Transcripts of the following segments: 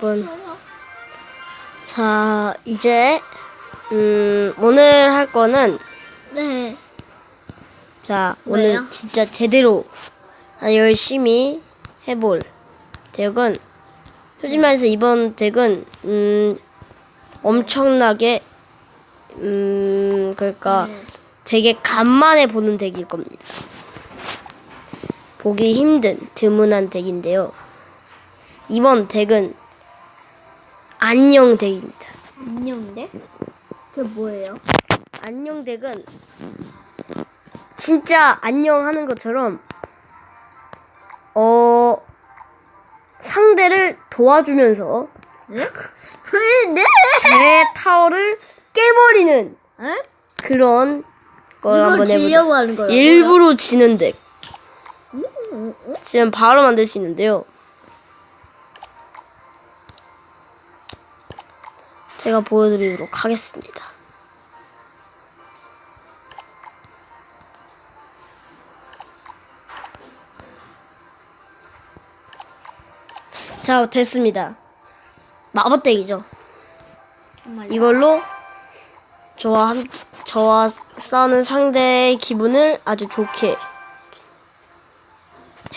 분. 자, 이제, 음, 오늘 할 거는, 네. 자? 오늘 진짜 제대로 아, 열심히 해볼 덱은, 솔직히 말해서 이번 덱은, 음, 엄청나게, 음, 그러니까 네. 되게 간만에 보는 덱일 겁니다. 보기 힘든 드문한 덱인데요. 이번 덱은 안녕 덱입니다. 안녕인데? 그게 뭐예요? 안녕 덱은 진짜 안녕하는 것처럼 어 상대를 도와주면서 네? 왜 네? 제 타워를 깨버리는 에? 그런 걸 이걸 한번 지려고 해보자. 하는 거라고요? 일부러 지는 덱. 음, 음, 음. 지금 바로 만들 수 있는데요. 제가 보여드리도록 하겠습니다. 자, 됐습니다. 정말요? 이걸로 저와 한, 저와 싸우는 상대의 기분을 아주 좋게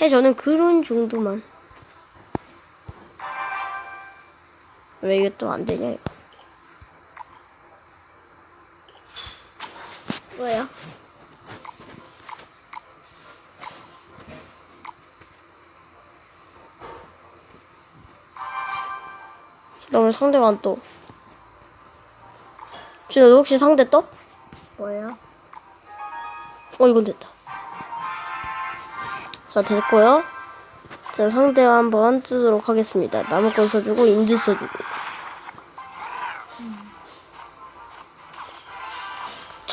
해 저는 그런 정도만 왜 이게 또 안 되냐 이거 나왜 상대가 안 떠? 준아 너 혹시 상대 떠? 뭐예요? 어 이건 됐다 자 됐고요 자 상대와 한번 뜨도록 하겠습니다 나무꾼 써주고 인드 써주고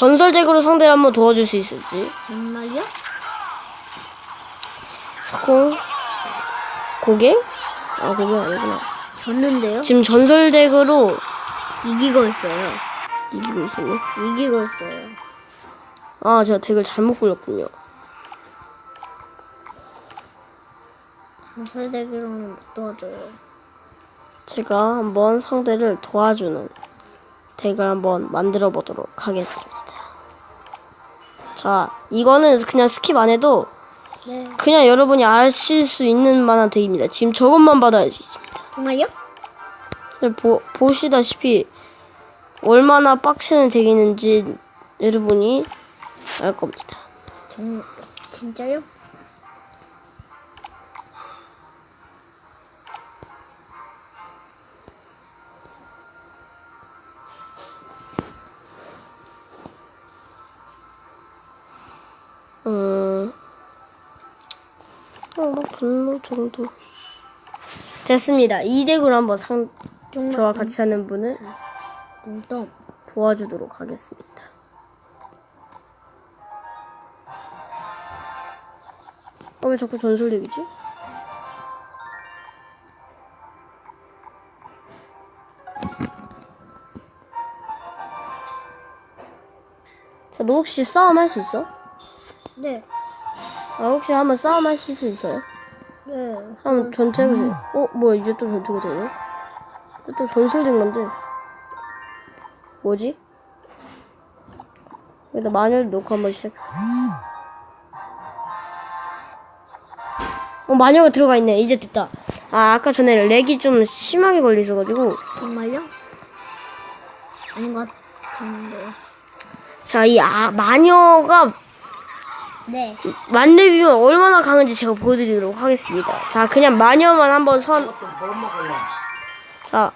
전설덱으로 상대를 한번 도와줄 수 있을지 정말요? 고 고갱? 아 고갱 아니구나 졌는데요? 지금 전설덱으로 이기고 있어요. 이기고 있었네 이기고 있어요. 아 제가 덱을 잘못 굴렸군요 전설대기로는 못 도와줘요. 제가 한번 상대를 도와주는 덱을 한번 만들어 보도록 하겠습니다. 자, 이거는 그냥 스킵 안 해도 네. 그냥 여러분이 아실 수 있는 만한 덱입니다. 지금 저것만 수 있습니다. 정말요? 보, 보시다시피 얼마나 빡치는 덱이는지 여러분이 알 겁니다. 정 진짜요? 음, 어, 뭐 분노 정도. 됐습니다. 이 덱으로 한번 상, 저와 같이 하는 분을 눈동. 도와주도록 하겠습니다. 어, 왜 자꾸 전설덱이지? 자, 너 혹시 싸움 할 수 있어? 네. 아, 혹시 한번 싸움 하실 수 있어요? 네. 한번 전체 해보세요. 어, 뭐야, 이제 또 전투가 되네? 이제 또 전설된 건데. 뭐지? 여기다 마녀를 넣고 한번 시작. 어, 마녀가 들어가 있네. 이제 됐다. 아, 아까 전에 렉이 좀 심하게 걸리셔가지고. 정말요? 아닌 것 같은데요. 자, 이 아, 마녀가 네. 만렙이면 얼마나 강한지 제가 보여드리도록 하겠습니다. 자, 그냥 마녀만 한번 선. 자,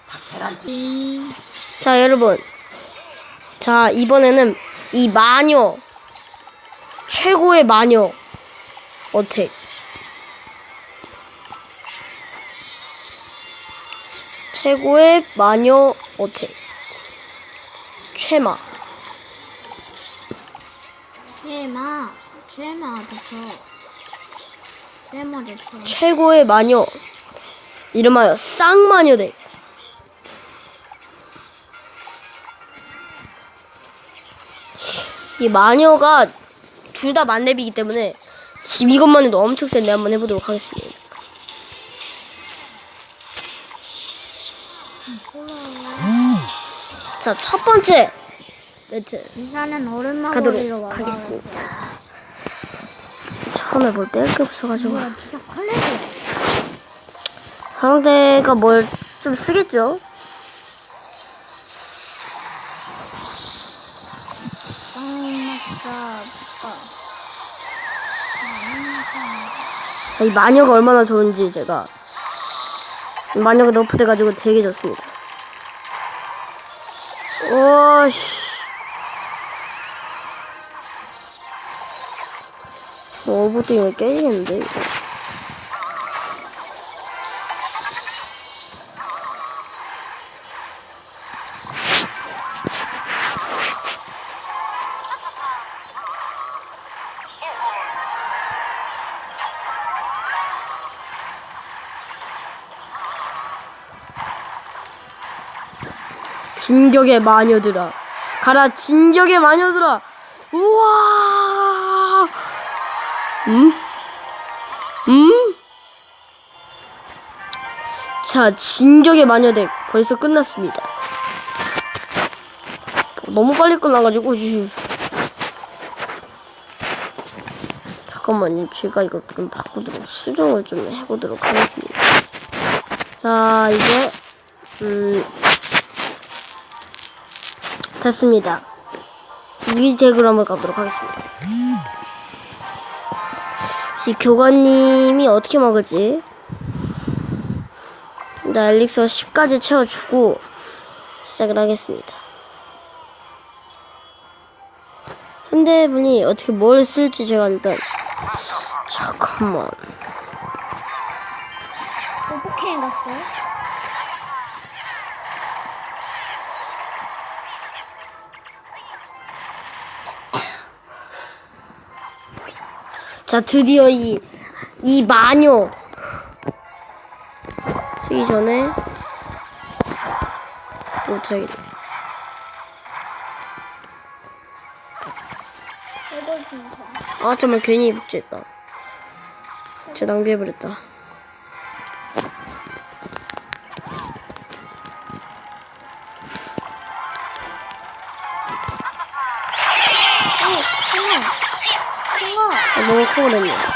이 자, 여러분. 자, 이번에는 이 마녀. 최고의 마녀. 어택. 최고의 마녀 어택. 최마. 쉐마. 쉐마 좋죠. 쉐마 좋죠. 최고의 마녀. 이름하여 쌍마녀 덱. 이 마녀가 둘 다 만렙이기 때문에 지금 이것만 해도 엄청 센데 한번 해보도록 하겠습니다. 자, 첫 번째 매트 가도록 하겠습니다. 처음에 뭘 뺄 게 없어가지고 상대가 뭘 좀 쓰겠죠? 자, 이 마녀가 얼마나 좋은지 제가 이 마녀가 너프돼가지고 되게 좋습니다. 오씨. 뭐 오버딩을 깨지겠는데 이거. 진격의 마녀들아. 가라 진격의 마녀들아. 우와 음? 음? 자 진격의 마녀들 벌써 끝났습니다 너무 빨리 끝나가지고 씨. 잠깐만요 제가 이거 좀 바꾸도록 수정을 좀 해보도록 하겠습니다 자 이제 음 됐습니다. 이 덱으로 한번 가보도록 하겠습니다. 이 교관님이 어떻게 먹을지. 일단 엘릭서 10까지 채워주고 시작을 하겠습니다. 현대분이 어떻게 뭘 쓸지 제가 일단 잠깐만 오버케인 갔어요? 자 드디어 이 이 마녀 쓰기 전에 못하겠네. 아 정말 괜히 복제했다. 진짜 낭비해버렸다. 够了你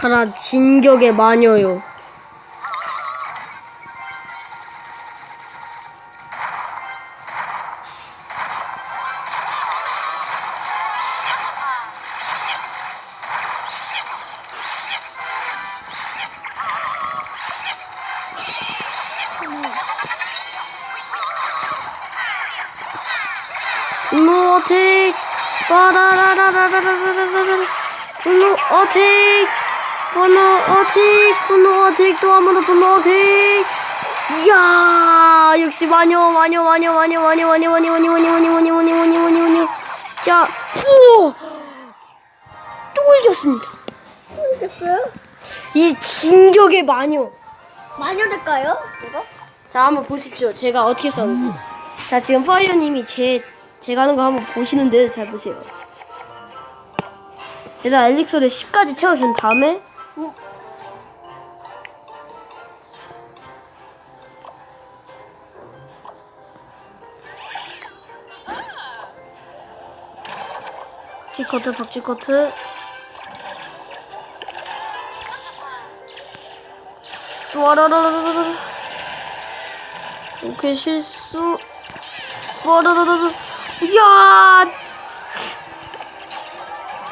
가라 진격의 마녀요. 어택. 빠라라라라라라라라. 분노 어택 분노 어택 분노 어택 또 한 번 더 분노 어택 이야 역시 마녀 마녀 마녀 마녀 마녀 마녀 마녀 마녀 마녀 마녀 마녀 마녀 마녀 마녀 마녀 자 우와 또 이겼습니다 이겼어요? 이 진격의 마녀 마녀 될까요? 이거? 자 한번 보십시오 제가 어떻게 썼는지 자 지금 파이어님이 제 제가 하는 거 한번 보시는데 잘 보세요 일단 엘릭서를 10까지 채워준 다음에 박쥐커트 박쥐커트. 와라라라라라 오케이 실수. 와라라라라. 이야!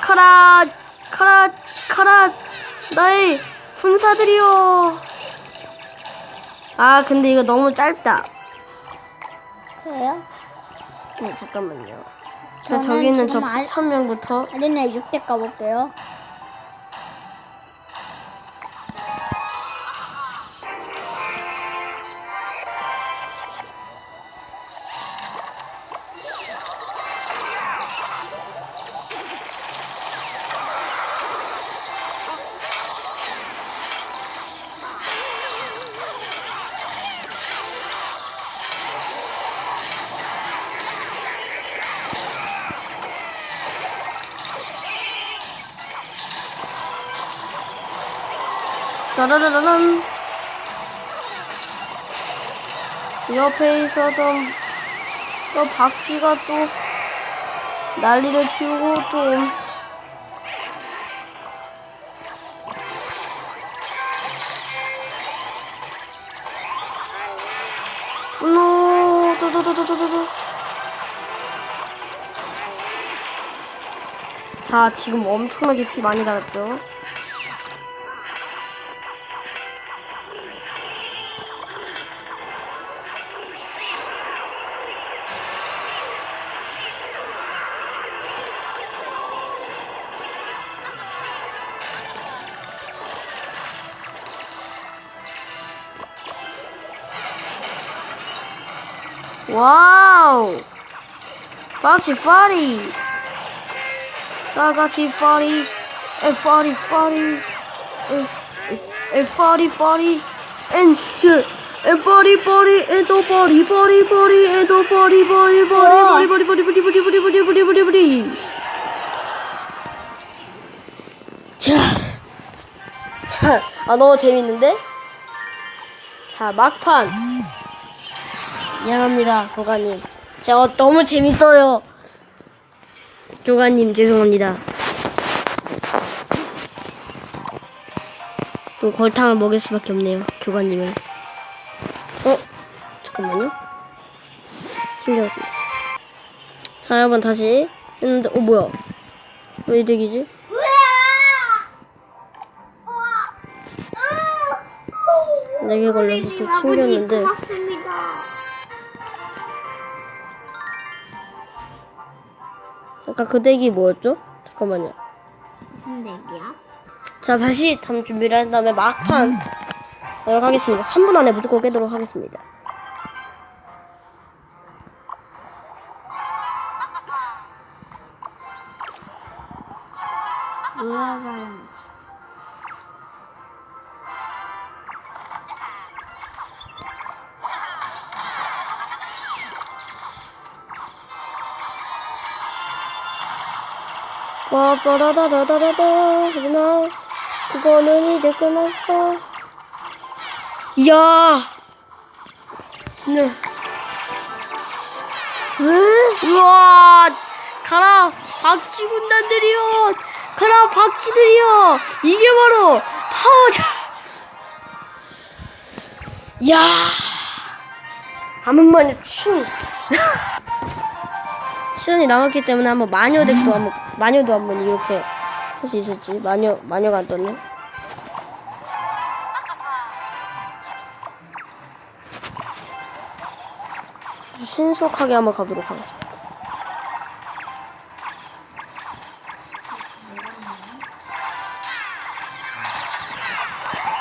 카라 카라 카라 나의 군사들이여 아 근데 이거 너무 짧다 그래요? 네 잠깐만요 자 저는 저기는 저 지금 알- 선명부터 아리나 6대 까볼게요. 따라라란. 옆에 있었던 또 바퀴가 또 난리를 피우고 또. 분노 도도도도도도 자 지금 엄청나게 피 많이 달았죠 와우 박시 파리 다 같이 파리 에 파리 파리 에 파리 파리 엔츠 에 파리 파리 에도 파리 파리 파리 에도 파리 파리 파리 파리 파리 파리 파리 파리 파리 파리 파리 파리 파리 자, 자, 아 너무 재밌는데? 자 막판 미안합니다, 교관님. 제가 너무 재밌어요. 교관님, 죄송합니다. 또 골탕을 먹일 수밖에 없네요, 교관님을. 어? 잠깐만요. 신기하다. 자, 여러분, 다시. 했는데, 어, 뭐야? 왜 이득이지? 내게 걸려서 좀 챙겼는데. 고맙습니다. 아까 그 덱이 뭐였죠? 잠깐만요. 무슨 덱이야? 자 다시 다음 준비를 한 다음에 막판 하도록 하겠습니다. 3분 안에 무조건 깨도록 하겠습니다. 빠빠라다라다라다. 하지만 그거는 이제 끝났어. 이야! 진짜 왜? 우와! 가라 박쥐 군단들이여! 가라 박쥐들이여! 이게 바로 파워자 이야 암흑마녀 춤 시간이 남았기 때문에 한번 마녀 덱도 한번 마녀도 한번 이렇게 할 수 있을지 마녀 마녀가 안 떴네. 신속하게 한번 가도록 하겠습니다.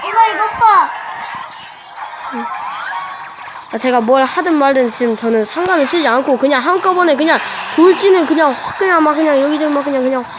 이거 이거 봐. 아, 제가 뭘 하든 말든 지금 저는 상관을 쓰지 않고 그냥 한꺼번에 그냥 돌지는 그냥 확 그냥 막 그냥 여기저기 막 그냥 그냥 확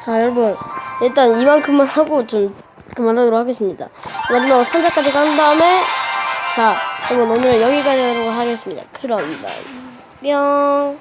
자 여러분. 일단 이만큼만 하고 좀 그만하도록 하겠습니다. 마지막으로 상자까지 간 다음에 자 여러분 오늘 여기까지 하도록 하겠습니다. 그럼 뿅